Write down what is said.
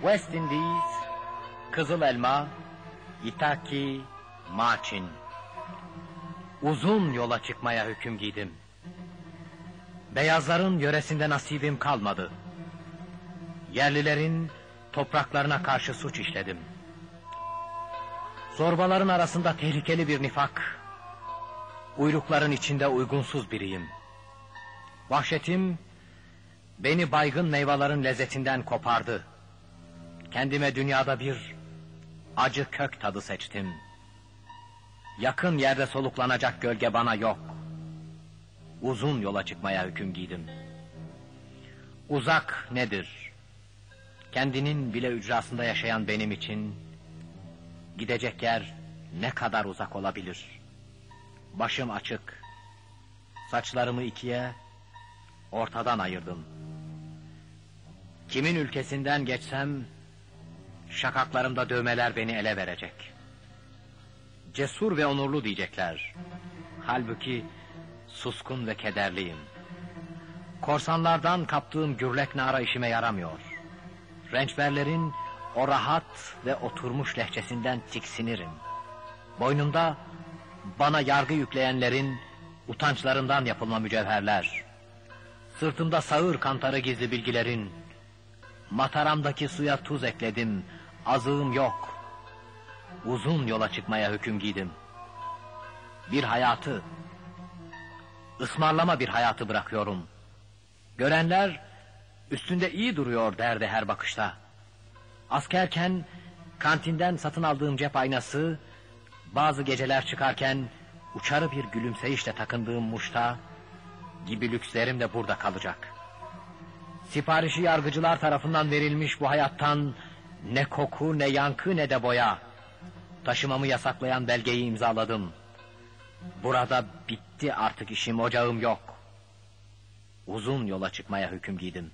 West Indies, Kızıl Elma, Itaki, Maçin. Uzun yola çıkmaya hüküm giydim. Beyazların yöresinde nasibim kalmadı. Yerlilerin topraklarına karşı suç işledim. Zorbaların arasında tehlikeli bir nifak. Uyrukların içinde uygunsuz biriyim. Vahşetim beni baygın meyvelerin lezzetinden kopardı. Kendime dünyada bir acı kök tadı seçtim. Yakın yerde soluklanacak gölge bana yok. Uzun yola çıkmaya hüküm giydim. Uzak nedir? Kendinin bile ücrasında yaşayan benim için gidecek yer ne kadar uzak olabilir? Başım açık. Saçlarımı ikiye ortadan ayırdım. Kimin ülkesinden geçsem şakaklarımda dövmeler beni ele verecek. Cesur ve onurlu diyecekler. Halbuki suskun ve kederliyim. Korsanlardan kaptığım gürlek nara işime yaramıyor. Rençberlerin o rahat ve oturmuş lehçesinden tiksinirim. Boynumda bana yargı yükleyenlerin utançlarından yapılma mücevherler. Sırtımda sağır kantarı gizli bilgilerin. Mataramdaki suya tuz ekledim. Azığım yok. Uzun yola çıkmaya hüküm giydim. Bir hayatı, ısmarlama bir hayatı bırakıyorum. Görenler üstünde iyi duruyor derdi her bakışta. Askerken kantinden satın aldığım cep aynası, bazı geceler çıkarken uçarı bir gülümseyişle takındığım muşta gibi lükslerim de burada kalacak. Siparişi yargıcılar tarafından verilmiş bu hayattan ne koku ne yankı ne de boya. Taşımamı yasaklayan belgeyi imzaladım. Burada bitti artık işim ocağım yok. Uzun yola çıkmaya hüküm giydim.